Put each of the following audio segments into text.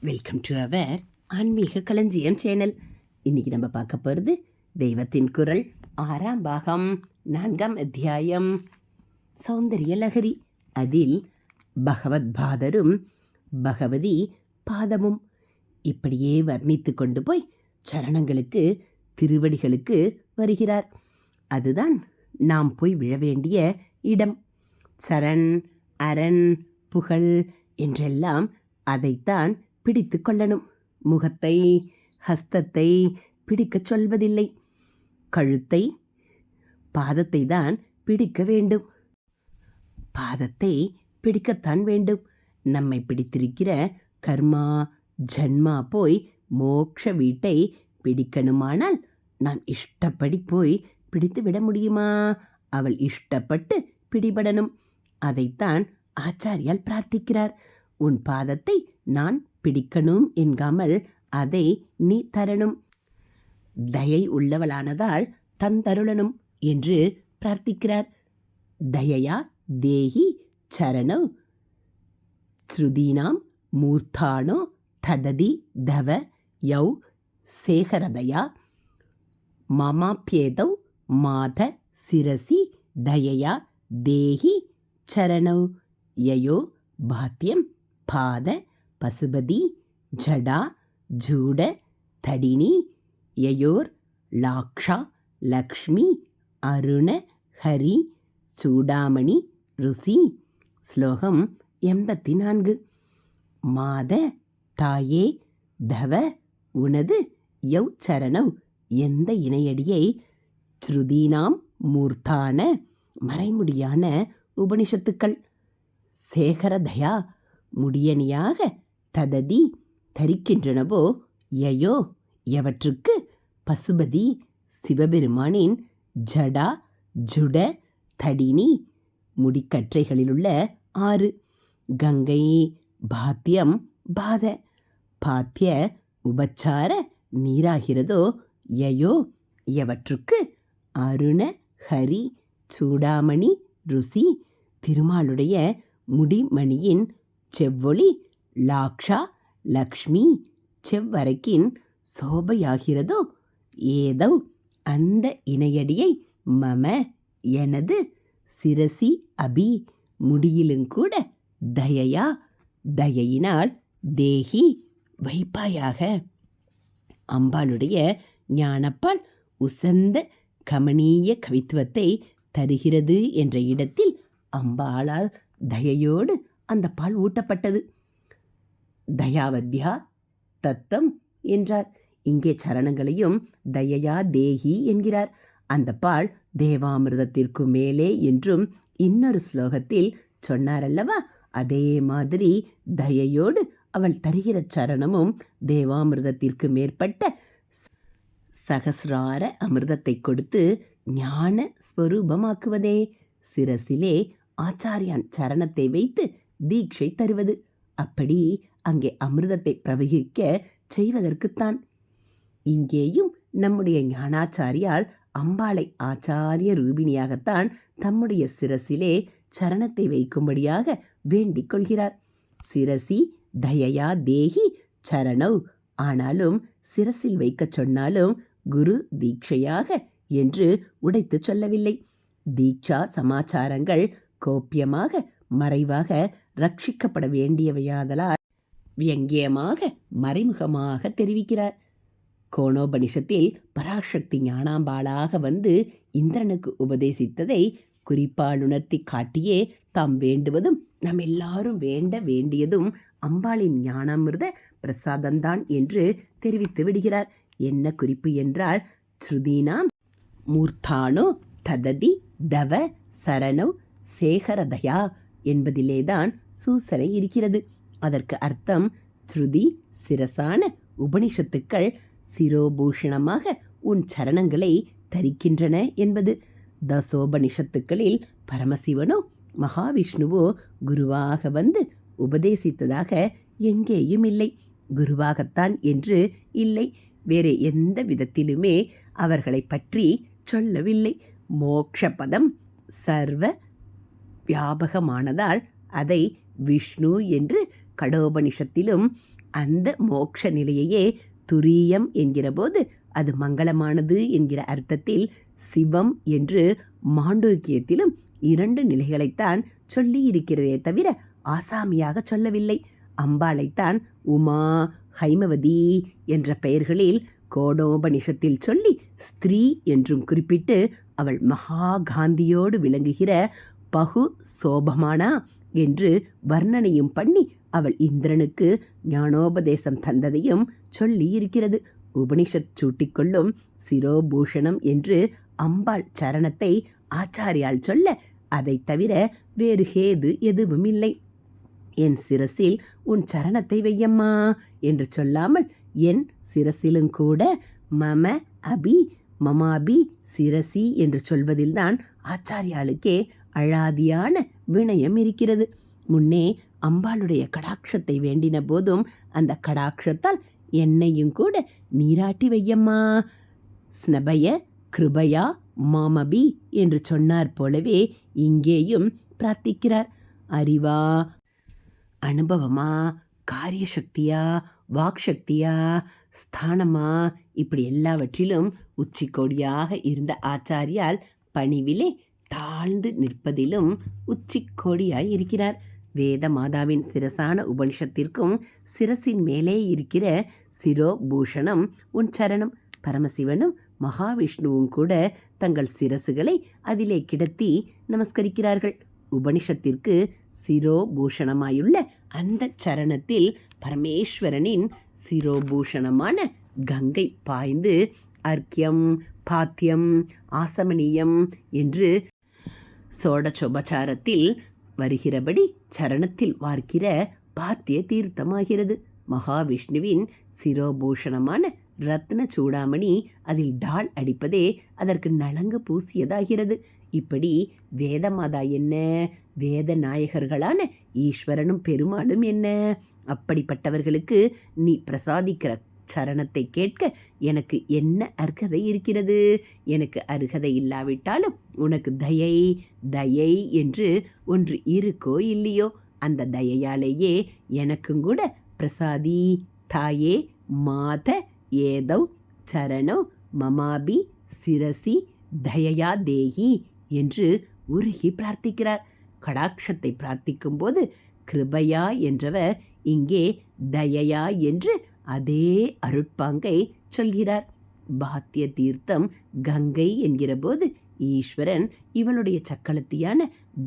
Welcome to our ஆன்மீக களஞ்சியம் channel இன்றைக்கி நம்ம பார்க்க போகிறது தெய்வத்தின் குரல் ஆறாம் பாகம் நான்காம் அத்தியாயம். சௌந்தரிய லகரி அதில் பகவத் பாதரும் பகவதி பாதமும் இப்படியே வர்ணித்து கொண்டு போய் சரணங்களுக்கு திருவடிகளுக்கு வருகிறார். அதுதான் நாம் போய் விழ வேண்டிய இடம். சரண் அரண் புகழ் என்றெல்லாம் அதைத்தான் பிடித்து கொள்ளணும். முகத்தை ஹஸ்தத்தை பிடிக்கச் சொல்வதில்லை. கழுத்தை பாதத்தை தான் பிடிக்க வேண்டும். பாதத்தை பிடிக்கத்தான் வேண்டும். நம்மை பிடித்திருக்கிற கர்மா ஜன்மா போய் மோக்ஷ வீட்டை பிடிக்கணுமானால் நாம் இஷ்டப்படி போய் பிடித்து விட முடியுமா? அவள் இஷ்டப்பட்டு பிடிபடணும். அதைத்தான் ஆச்சாரியால் பிரார்த்திக்கிறார். உன் பாதத்தை நான் பிடிக்கணும் என்காமல் அதை நீ தரணும். தயை உள்ளவளானதால் தந்தருளணும் என்று பிரார்த்திக்கிறார். தயையா தேஹி சரணோ? ஸ்ருதீனாம் மூர்த்தானோ? தததி தவ யௌ சேகரதயா? மமாப்பியேதௌ மாத சிரசி தயையா தேஹி சரணௌ? யயோ பாத்தியம் பாத பசுபதி ஜடா ஜூட தடினி யயோர் லாக்ஷா லக்ஷ்மி அருண ஹரி சூடாமணி ருசி. ஸ்லோகம் எண்பத்தி நான்கு மாத தாயே தவ உனது யவ் சரணவ் எந்த இணையடியை ஸ்ருதீனாம் மூர்த்தான மறைமுடியான உபனிஷத்துக்கள். சேகரதயா முடியணியாக தததி தரிக்கின்றனவோ? யயோ எவற்றுக்கு? பசுபதி சிவபெருமானின் ஜடா ஜுட தடினி முடிக்கற்றைகளிலுள்ள ஆறு. கங்கை பாத்தியம் பாத. பாத்திய உபச்சார நீராகிறதோ? யயோ எவற்றுக்கு? அருண ஹரி சூடாமணி ருசி திருமாலுடைய முடிமணியின் செவ்வொளி லாக்ஷா லக்ஷ்மி செவ்வரைக்கின் சோபையாகிறதோ? ஏதோ அந்த இணையடியை மம எனது சிரசி அபி முடியிலுங்கூட தயையா? தயையினால் தேகி வைப்பாயாக. அம்பாளுடைய ஞானப்பால் உசந்த கமனீய கவித்துவத்தை தருகிறது என்ற இடத்தில் அம்பாளால் தயையோடு அந்த பால் ஊட்டப்பட்டது. தயாவத்யா தத்தம் என்றார். இங்கே சரணங்களையும் தயையா தேகி என்கிறார். அந்த பால் தேவாமிர்தத்திற்கு மேலே என்றும் இன்னொரு ஸ்லோகத்தில் சொன்னாரல்லவா? அதே மாதிரி தயையோடு அவள் தருகிற சரணமும் தேவாமிர்தத்திற்கு மேற்பட்ட சகசிரார அமிர்தத்தை கொடுத்து ஞான ஸ்வரூபமாக்குவதே. சிரசிலே ஆச்சாரியான் சரணத்தை வைத்து தீட்சை தருவது. அப்படி அங்கே அமிர்தத்தை பிரவகிக்க செய்வதற்குத்தான். இங்கேயும் நம்முடைய ஞானாச்சாரியால் அம்பாளை ஆச்சாரிய ரூபிணியாகத்தான் தம்முடைய சிரசிலே சரணத்தை வைக்கும்படியாக வேண்டிக் கொள்கிறார். சிரசி தயையா தேகி சரணவ் ஆனாலும் சிரசில் வைக்கச் சொன்னாலும் குரு தீட்சையாக என்று உடைத்துச் சொல்லவில்லை. தீட்சா சமாச்சாரங்கள் கோப்பியமாக மறைவாக ரட்சிக்கப்பட வேண்டியவையாதலால் வியங்கியமாக மறைமுகமாக தெரிவிக்கிறார். கோணோபனிஷத்தில் பராசக்தி ஞானாம்பாளாக வந்து இந்திரனுக்கு உபதேசித்ததை குறிப்பால் உணர்த்தி காட்டியே தாம் வேண்டுவதும் நம் எல்லாரும் வேண்ட வேண்டியதும் அம்பாளின் ஞானாமிர்த பிரசாதம்தான் என்று தெரிவித்து விடுகிறார். என்ன குறிப்பு என்றால் ஸ்ருதீனாம் மூர்த்தானோ தததி தவ சரணவ் சேகரதயா என்பதிலேதான் சூசனை இருக்கிறது. அதற்கு அர்த்தம் ஸ்ருதி சிரசான உபனிஷத்துக்கள் சிரோபூஷணமாக உன் சரணங்களை தரிக்கின்றன என்பது. தசோபனிஷத்துக்களில் பரமசிவனோ மகாவிஷ்ணுவோ குருவாக வந்து உபதேசித்ததாக எங்கேயும் இல்லை குருவாகத்தான் என்று இல்லை. வேறு எந்த விதத்திலுமே அவர்களை பற்றி சொல்லவில்லை. மோக்ஷபதம் சர்வ வியாபகமானதால் அதை விஷ்ணு என்று கடோபனிஷத்திலும் அந்த மோட்ச நிலையையே துரியம் என்கிறபோது அது மங்களமானது என்கிற அர்த்தத்தில் சிவம் என்று மாண்டூக்கியத்திலும் இரண்டு நிலைகளைத்தான் சொல்லி இருக்கிறதே தவிர ஆசாமியாக சொல்லவில்லை. அம்பாளைத்தான் உமா ஹைமவதி என்ற பெயர்களில் கோடோபனிஷத்தில் சொல்லி ஸ்திரீ என்றும் குறிப்பிட்டு அவள் மகா காந்தியோடு விளங்குகிற பகு சோபமானா என்று வர்ணனையும் பண்ணி அவள் இந்திரனுக்கு ஞானோபதேசம் தந்ததையும் சொல்லி இருக்கிறது உபனிஷத் சூட்டிக்கொள்ளும் சிரோபூஷணம் என்று அம்பாள் சரணத்தை ஆச்சாரியால் சொல்ல அதைத் தவிர வேறு ஹேது எதுவும் இல்லை என் சிரசில் உன் சரணத்தை வையம்மா என்று சொல்லாமல் என் சிரசிலும் கூட மம அபி மமாபி சிரசி என்று சொல்வதில்தான் ஆச்சாரியாளுக்கே அழாதியான வினயம் இருக்கிறது. முன்னே அம்பாளுடைய கடாட்சத்தை வேண்டின போதும் அந்த கடாட்சத்தால் என்னையும் கூட நீராட்டி வையம்மா. ஸ்னபய கிருபயா மாமபி என்று சொன்னார் போலவே இங்கேயும் பிரார்த்திக்கிறார். அறிவா அனுபவமா காரிய சக்தியா வாக்சக்தியா ஸ்தானமா இப்படி எல்லாவற்றிலும் உச்சிக்கோடியாக இருந்த ஆச்சாரியால் பணிவிலே தாழ்ந்து நிற்பதிலும் உச்சிக்கோடியாய் இருக்கிறார். வேத மாதாவின் சிரசான உபனிஷத்திற்கும் சிரசின் மேலே இருக்கிற சிரோபூஷணம் உன் சரணம். பரமசிவனும் மகாவிஷ்ணுவும் கூட தங்கள் சிரசுகளை அதிலே கிடத்தி நமஸ்கரிக்கிறார்கள். உபனிஷத்திற்கு சிரோபூஷணமாயுள்ள அந்த சரணத்தில் பரமேஸ்வரனின் சிரோபூஷணமான கங்கை பாய்ந்து அர்க்கியம் பாத்தியம் ஆசமணியம் என்று சோடசோபச்சாரத்தில் வருகிறபடி சரணத்தில் வார்க்கிற பாத்திய தீர்த்தமாகிறது மகாவிஷ்ணுவின் சிரோபூஷணமான ரத்ன சூடாமணி அதில் டால் அடிப்பதே அதற்கு நலங்கு பூசியதாகிறது. இப்படி வேதமாதா என்ன? வேத நாயகர்களான ஈஸ்வரனும் பெருமாளும் என்ன? அப்படிப்பட்டவர்களுக்கு நீ பிரசாதிக்கிற சரணத்தை கேட்க எனக்கு என்ன அர்ஹதை இருக்கிறது? எனக்கு அருகதை இல்லாவிட்டாலும் உனக்கு தயை தயை என்று ஒன்று இருக்கோ இல்லையோ? அந்த தயையாலேயே எனக்கும் கூட பிரசாதி தாயே மாத ஏதவ் சரணோ மமாபி சிரசி தயையா தேகி என்று உருகி பிரார்த்திக்கிறார். கடாட்சத்தை பிரார்த்திக்கும் போது கிருபையா என்றவர் இங்கே தயையா என்று அதே அருட்பாங்கை சொல்கிறார். பாத்திய தீர்த்தம் கங்கை என்கிறபோது ஈஸ்வரன் இவளுடைய சக்களத்தியான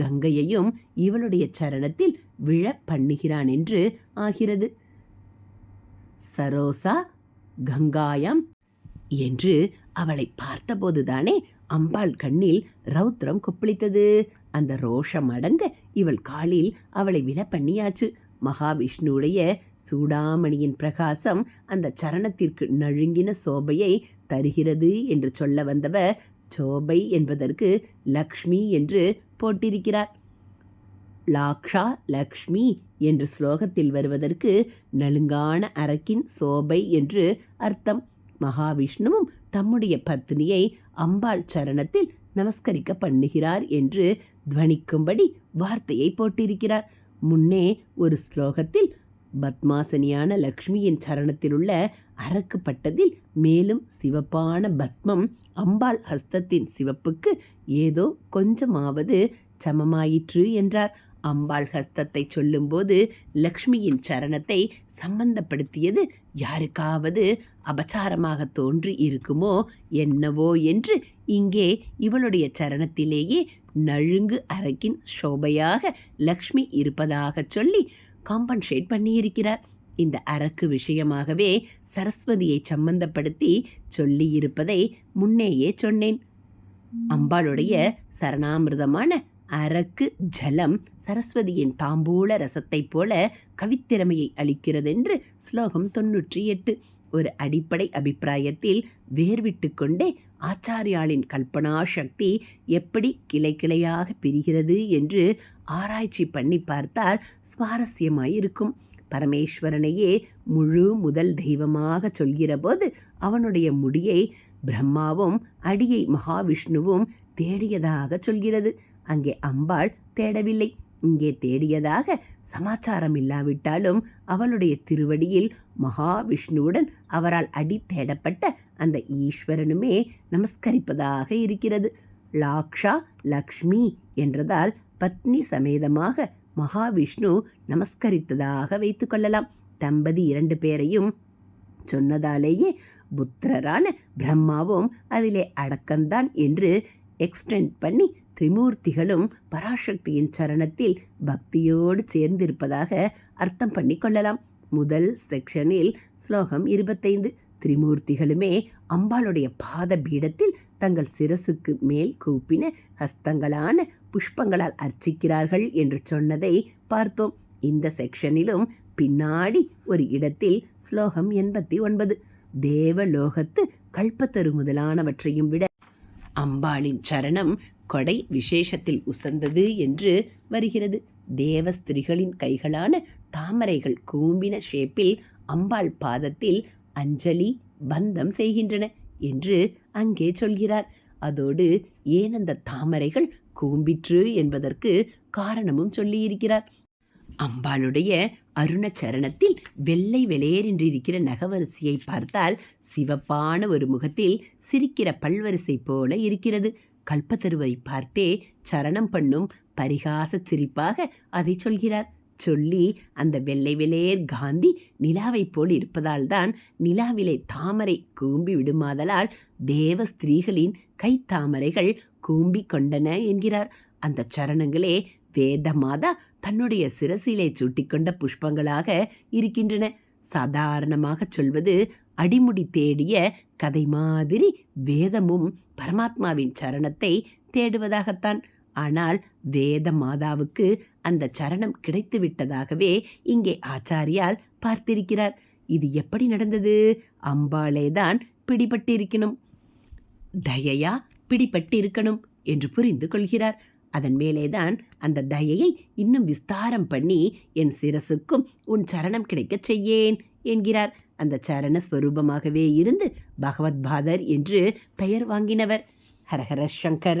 கங்கையையும் இவளுடைய சரணத்தில் விழ பண்ணுகிறான் என்று ஆகிறது. சரோசா கங்காயம் என்று அவளை பார்த்தபோதுதானே அம்பாள் கண்ணில் ரௌத்ரம் கொப்பளித்தது. அந்த ரோஷம் அடங்க இவள் காலில் அவளை விழ பண்ணியாச்சு. மகாவிஷ்ணுவுடைய சூடாமணியின் பிரகாசம் அந்த சரணத்திற்கு நழுங்கின சோபையை தருகிறது என்று சொல்ல வந்தவர் சோபை என்பதற்கு லக்ஷ்மி என்று போட்டிருக்கிறார். லாக்ஷா லக்ஷ்மி என்று ஸ்லோகத்தில் வருவதற்கு நலுங்கான அரக்கின் சோபை என்று அர்த்தம். மகாவிஷ்ணுவும் தம்முடைய பத்னியை அம்பாள் சரணத்தில் நமஸ்கரிக்க பண்ணுகிறார் என்று துவனிக்கும்படி வார்த்தையை போட்டிருக்கிறார். முன்னே ஒரு ஸ்லோகத்தில் பத்மாசனியான லக்ஷ்மியின் சரணத்தில் உள்ள அரக்குப்பட்டதில் மேலும் சிவப்பான பத்மம் அம்பாள் ஹஸ்தத்தின் சிவப்புக்கு ஏதோ கொஞ்சமாவது சமமாயிற்று என்றார். அம்பாள் ஹஸ்தத்தை சொல்லும்போது லக்ஷ்மியின் சரணத்தை சம்பந்தப்படுத்தியது யாருக்காவது அபச்சாரமாக தோன்றி இருக்குமோ என்னவோ என்று இங்கே இவளுடைய சரணத்திலேயே நழுங்கு அரக்கின் சோபையாக லக்ஷ்மி இருப்பதாக சொல்லி காம்பன்சேட் பண்ணியிருக்கிறார். இந்த அரக்கு விஷயமாகவே சரஸ்வதியை சம்பந்தப்படுத்தி சொல்லியிருப்பதை முன்னேயே சொன்னேன். அம்பாளுடைய சரணாமிர்தமான அரக்கு ஜலம் சரஸ்வதியின் தாம்பூல ரசத்தைப் போல கவித்திறமையை அளிக்கிறதென்று ஸ்லோகம் தொன்னூற்றி எட்டு. ஒரு அடிப்படை அபிப்பிராயத்தில் வேர்விட்டு கொண்டே ஆச்சாரியாளின் கல்பனா சக்தி எப்படி கிளை கிளையாக பிரிகிறது என்று ஆராய்ச்சி பண்ணி பார்த்தால் சுவாரஸ்யமாயிருக்கும். பரமேஸ்வரனையே முழு முதல் தெய்வமாக சொல்கிறபோது அவனுடைய முடியை பிரம்மாவும் அடியை மகாவிஷ்ணுவும் தேடியதாக சொல்கிறது. அங்கே அம்பாள் தேடவில்லை. இங்கே தேடியதாக சமாச்சாரம் இல்லாவிட்டாலும் அவளுடைய திருவடியில் மகாவிஷ்ணுவுடன் அவரால் அடி தேடப்பட்ட அந்த ஈஸ்வரனுமே நமஸ்கரிப்பதாக இருக்கிறது. லாக்ஷா லக்ஷ்மி என்றதால் பத்னி சமேதமாக மகாவிஷ்ணு நமஸ்கரித்ததாக வைத்துக்கொள்ளலாம் தம்பதி இரண்டு பேரையும் சொன்னதாலேயே புத்திரரான பிரம்மாவும் அதிலே அடக்கம்தான் என்று எக்ஸ்டெண்ட் பண்ணி திரிமூர்த்திகளும் பராசக்தியின் சரணத்தில் பக்தியோடு சேர்ந்திருப்பதாக அர்த்தம் பண்ணி கொள்ளலாம். முதல் செக்ஷனில் ஸ்லோகம் இருபத்தைந்து. திரிமூர்த்திகளுமே அம்பாளுடைய பாத பீடத்தில் தங்கள் சிரசுக்கு மேல் கூப்பின ஹஸ்தங்களான புஷ்பங்களால் அர்ச்சிக்கிறார்கள் என்று சொன்னதை பார்த்தோம். இந்த செக்ஷனிலும் பின்னாடி ஒரு இடத்தில் ஸ்லோகம் எண்பத்தி ஒன்பது. தேவலோகத்து கல்பத்தரு முதலானவற்றையும் விட அம்பாளின் சரணம் கொடை விசேஷத்தில் உசந்தது என்று வருகிறது. தேவஸ்திரிகளின் கைகளான தாமரைகள் கூம்பின ஷேப்பில் அம்பாள் பாதத்தில் அஞ்சலி பந்தம் செய்கின்றன என்று அங்கே சொல்கிறார். அதோடு ஏன் அந்த தாமரைகள் கூம்பிற்று என்பதற்கு காரணமும் சொல்லியிருக்கிறார். அம்பாளுடைய அருணச்சரணத்தில் வெள்ளை வெளேரென்றிருக்கிற நகவரிசையை பார்த்தால் சிவப்பான ஒரு முகத்தில் சிரிக்கிற பல்வரிசை போல இருக்கிறது. கல்பத்தருவை பார்த்தே சரணம் பண்ணும் பரிகாச சிரிப்பாக அதை சொல்கிறார். சொல்லி அந்த வெள்ளை வெளேர் காந்தி நிலாவைப் போல் இருப்பதால் தான் நிலாவிலே தாமரை கூம்பி விடுமாதலால் தேவ ஸ்திரீகளின் கைத்தாமரைகள் கூம்பி கொண்டன என்கிறார். அந்த சரணங்களே வேதமாதா தன்னுடைய சிரசிலே சூட்டிக்கொண்ட புஷ்பங்களாக இருக்கின்றன. சாதாரணமாக சொல்வது அடிமுடி தேடிய கதை மாதிரி வேதமும் பரமாத்மாவின் சரணத்தை தேடுவதாகத்தான். ஆனால் வேத மாதாவுக்கு அந்த சரணம் கிடைத்து விட்டதாகவே இங்கே ஆச்சாரியால் பார்த்திருக்கிறார். இது எப்படி நடந்தது? அம்பாளேதான் பிடிபட்டிருக்கணும். தயையா பிடிபட்டிருக்கணும் என்று புரிந்து கொள்கிறார். அதன் மேலேதான் அந்த தயையை இன்னும் விஸ்தாரம் பண்ணி என் சிரசுக்கும் உன் சரணம் கிடைக்கச் செய்யேன் என்கிறார். அந்த சரண ஸ்வரூபமாகவே இருந்து பகவத்பாதர் என்று பெயர் வாங்கினவர். ஹரஹர சங்கர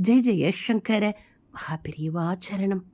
ஜெய் ஜெய சங்கர மகாபிரிவாச்சரணம்